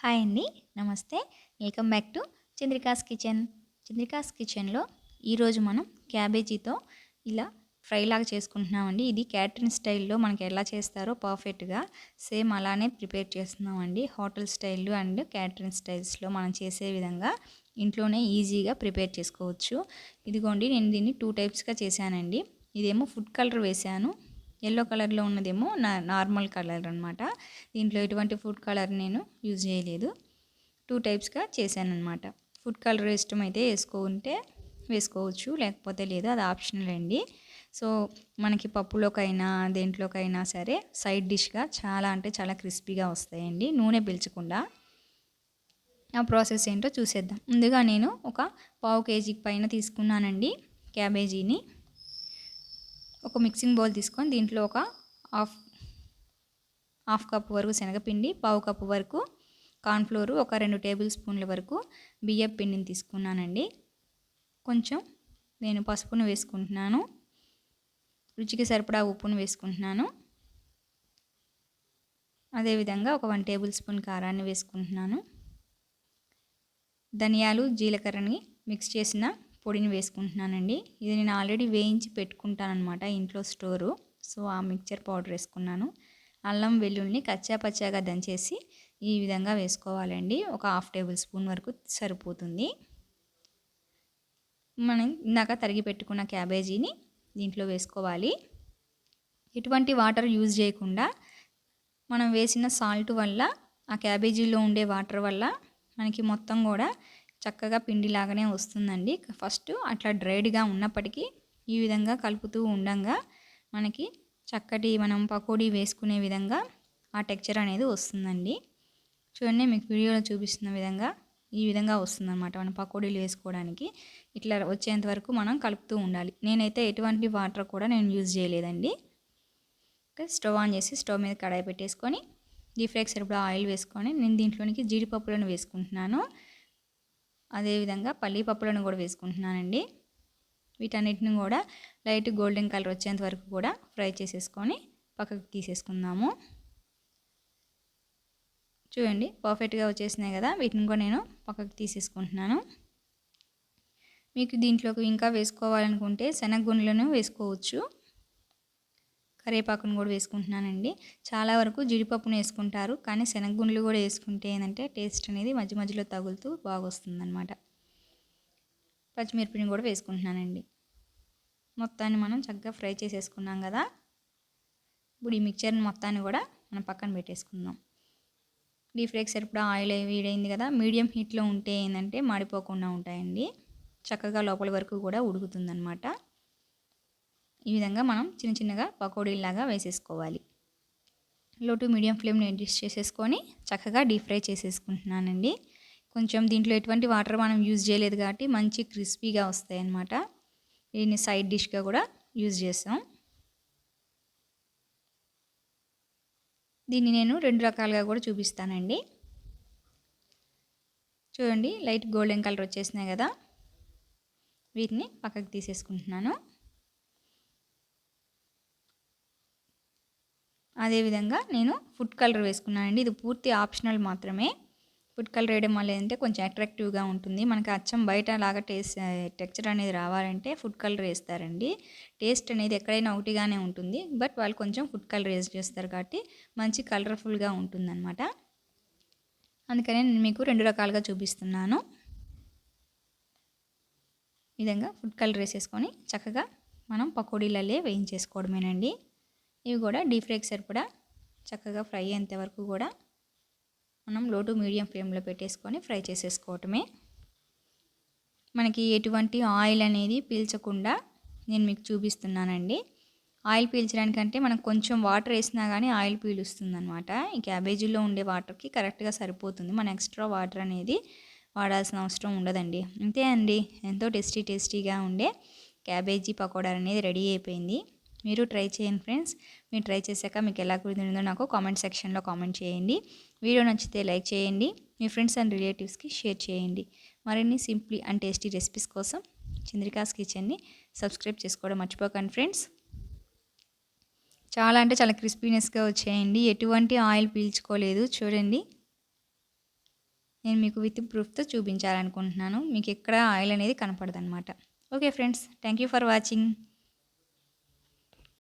Hi అండి. నమస్తే. Welcome back to Chandrika's kitchen. Chandrika's కిచెన్లో ఈరోజు మనం క్యాబేజీతో ఇలా ఫ్రై లాగా చేసుకుంటున్నామండి. ఇది క్యాటరింగ్ స్టైల్లో మనకి ఎలా చేస్తారో పర్ఫెక్ట్గా సేమ్ అలానే ప్రిపేర్ చేస్తున్నామండి. హోటల్ స్టైల్ అండ్ క్యాటరింగ్ స్టైల్స్లో మనం చేసే విధంగా ఇంట్లోనే ఈజీగా ప్రిపేర్ చేసుకోవచ్చు. ఇదిగోండి నేను దీన్ని టూ టైప్స్గా చేశానండి. ఇదేమో ఫుడ్ కలర్ వేశాను. ఎల్లో కలర్లో ఉన్నదేమో నా నార్మల్ కలర్ అనమాట దీంట్లో ఎటువంటి ఫుడ్ కలర్ నేను యూజ్ చేయలేదు. టూ టైప్స్గా చేశాను అనమాట ఫుడ్ కలర్ ఇష్టమైతే వేసుకుంటే వేసుకోవచ్చు లేకపోతే లేదు అది ఆప్షనల్ అండి. సో మనకి పప్పులోకైనా దేంట్లోకైనా సరే సైడ్ డిష్గా చాలా అంటే చాలా క్రిస్పీగా వస్తాయండి. నూనె పీల్చకుండా. ఆ ప్రాసెస్ ఏంటో చూసేద్దాం. ముందుగా నేను ఒక పావు కేజీ పైన తీసుకున్నానండి క్యాబేజీని. ఒక మిక్సింగ్ బౌల్ తీసుకొని దీంట్లో ఒక హాఫ్ హాఫ్ కప్ వరకు శనగపిండి పావు కప్పు వరకు కార్న్ఫ్లోరు ఒక రెండు టేబుల్ స్పూన్ల వరకు బియ్యం పిండిని తీసుకున్నానండి. కొంచెం నేను పసుపును వేసుకుంటున్నాను. రుచికి సరిపడా ఉప్పును వేసుకుంటున్నాను. అదేవిధంగా ఒక వన్ టేబుల్ స్పూన్ కారాన్ని వేసుకుంటున్నాను. ధనియాలు జీలకర్రని మిక్స్ చేసిన పొడిని వేసుకుంటున్నానండి. ఇది నేను ఆల్రెడీ వేయించి పెట్టుకుంటానమాట ఇంట్లో స్టోరు. సో ఆ మిక్చర్ పౌడర్ వేసుకున్నాను. అల్లం వెల్లుల్ని కచ్చా పచ్చాగా దంచేసి ఈ విధంగా వేసుకోవాలండి. ఒక హాఫ్ టేబుల్ స్పూన్ వరకు సరిపోతుంది. మనం ఇందాక తరిగి పెట్టుకున్న క్యాబేజీని దీంట్లో వేసుకోవాలి. ఎటువంటి వాటర్ యూజ్ చేయకుండా మనం వేసిన సాల్ట్ వల్ల ఆ క్యాబేజీలో ఉండే వాటర్ వల్ల మనకి మొత్తం కూడా చక్కగా పిండిలాగానే వస్తుందండి. ఫస్ట్ అట్లా డ్రైడ్గా ఉన్నప్పటికీ ఈ విధంగా కలుపుతూ ఉండంగా మనకి చక్కటి మనం పకోడీ వేసుకునే విధంగా ఆ టెక్చర్ అనేది వస్తుందండి. చూడండి మీకు వీడియోలో చూపిస్తున్న విధంగా ఈ విధంగా వస్తుందన్నమాట మనం పకోడీలు వేసుకోవడానికి. ఇట్లా వచ్చేంత వరకు మనం కలుపుతూ ఉండాలి. నేనైతే ఎటువంటి వాటర్ కూడా నేను యూజ్ చేయలేదండి. స్టవ్ ఆన్ చేసి స్టవ్ మీద కడాయి పెట్టేసుకొని డీప్ సరిపడా ఆయిల్ వేసుకొని నేను దీంట్లోనికి జీడిపప్పులను వేసుకుంటున్నాను. అదేవిధంగా పల్లీపప్పులను కూడా వేసుకుంటున్నానండి. వీటన్నిటిని కూడా లైట్ గోల్డెన్ కలర్ వచ్చేంత వరకు కూడా ఫ్రై చేసేసుకొని పక్కకు తీసేసుకుందాము. చూడండి పర్ఫెక్ట్గా వచ్చేసినాయి కదా వీటిని కూడా నేను పక్కకు తీసేసుకుంటున్నాను. మీకు దీంట్లోకి ఇంకా వేసుకోవాలనుకుంటే శనగగుండ్లను వేసుకోవచ్చు. కరివేపాకును కూడా వేసుకుంటున్నానండి. చాలా వరకు జీడిపప్పును వేసుకుంటారు. కానీ శనగగుండ్లు కూడా వేసుకుంటే ఏంటంటే టేస్ట్ అనేది మధ్య మధ్యలో తగులుతూ బాగా వస్తుందన్నమాట పచ్చిమిరపిని కూడా వేసుకుంటున్నానండి. మొత్తాన్ని మనం చక్కగా ఫ్రై చేసేసుకున్నాం కదా. ఇప్పుడు ఈ మిక్చర్ని మొత్తాన్ని కూడా మనం పక్కన పెట్టేసుకుందాం. డీప్ ఫ్రైకి సరిపడా ఆయిల్ వేడైంది కదా. మీడియం హీట్లో ఉంటే ఏంటంటే మాడిపోకుండా ఉంటాయండి. చక్కగా లోపల వరకు కూడా ఉడుకుతుందన్నమాట. ఈ విధంగా మనం చిన్న చిన్నగా పకోడీలాగా వేసేసుకోవాలి. లో టు మీడియం ఫ్లేమ్ని అడ్జస్ట్ చేసేసుకొని చక్కగా డీప్ ఫ్రై చేసేసుకుంటున్నానండి. కొంచెం దీంట్లో ఎటువంటి వాటర్ మనం యూజ్ చేయలేదు కాబట్టి మంచి క్రిస్పీగా వస్తాయి అన్నమాట దీన్ని సైడ్ డిష్గా కూడా యూజ్ చేస్తాం. దీన్ని నేను రెండు రకాలుగా కూడా చూపిస్తానండి. చూడండి లైట్ గోల్డెన్ కలర్ వచ్చేసినాయి కదా. వీటిని పక్కకు తీసేసుకుంటున్నాను. అదేవిధంగా నేను ఫుడ్ కలర్ వేసుకున్నానండి. ఇది పూర్తి ఆప్షనల్ మాత్రమే. ఫుడ్ కలర్ వేయడం వల్ల ఏంటంటే కొంచెం అట్రాక్టివ్గా ఉంటుంది. మనకి అచ్చం బయట లాగా టేస్ట్ టెక్చర్ అనేది రావాలంటే ఫుడ్ కలర్ వేస్తారండి. టేస్ట్ అనేది ఎక్కడైనా ఒకటిగానే ఉంటుంది. బట్ వాళ్ళు కొంచెం ఫుడ్ కలర్ వేసి చేస్తారు కాబట్టి మంచి కలర్ఫుల్గా ఉంటుందన్నమాట. అందుకనే నేను మీకు రెండు రకాలుగా చూపిస్తున్నాను. విధంగా ఫుడ్ కలర్ వేసేసుకొని చక్కగా మనం పకోడీలల్లే వేయించేసుకోవడమేనండి. ఇవి కూడా డీప్ ఫ్రైకి సరిపడా చక్కగా ఫ్రై అయ్యేంత వరకు కూడా మనం లో టు మీడియం ఫ్లేమ్లో పెట్టేసుకొని ఫ్రై చేసేసుకోవటమే. మనకి ఎటువంటి ఆయిల్ అనేది పీల్చకుండా నేను మీకు చూపిస్తున్నానండి. ఆయిల్ పీల్చడానికంటే మనం కొంచెం వాటర్ వేసినా కానీ ఆయిల్ పీలుస్తుంది అనమాట ఈ క్యాబేజీలో ఉండే వాటర్కి కరెక్ట్గా సరిపోతుంది. మన ఎక్స్ట్రా వాటర్ అనేది వాడాల్సిన అవసరం ఉండదండి. అంతే అండి. ఎంతో టేస్టీ టేస్టీగా ఉండే క్యాబేజీ పకోడా అనేది రెడీ అయిపోయింది. మీరు ట్రై చేయండి ఫ్రెండ్స్. మీరు ట్రై చేశాక మీకు ఎలా కుదిరిందో నాకు కామెంట్ సెక్షన్లో కామెంట్ చేయండి. వీడియో నచ్చితే లైక్ చేయండి. మీ ఫ్రెండ్స్ అండ్ రిలేటివ్స్కి షేర్ చేయండి. మరిన్ని సింప్లీ అండ్ టేస్టీ రెసిపీస్ కోసం చంద్రికాస్ కిచెన్ని సబ్స్క్రైబ్ చేసుకోవడం మర్చిపోకండి ఫ్రెండ్స్. చాలా అంటే చాలా క్రిస్పీనెస్గా వచ్చాయండి. ఎటువంటి ఆయిల్ పీల్చుకోలేదు. చూడండి. నేను మీకు విత్ ప్రూఫ్తో చూపించాలనుకుంటున్నాను. మీకు ఎక్కడ ఆయిల్ అనేది కనపడదనమాట okay friends. Thank you for watching.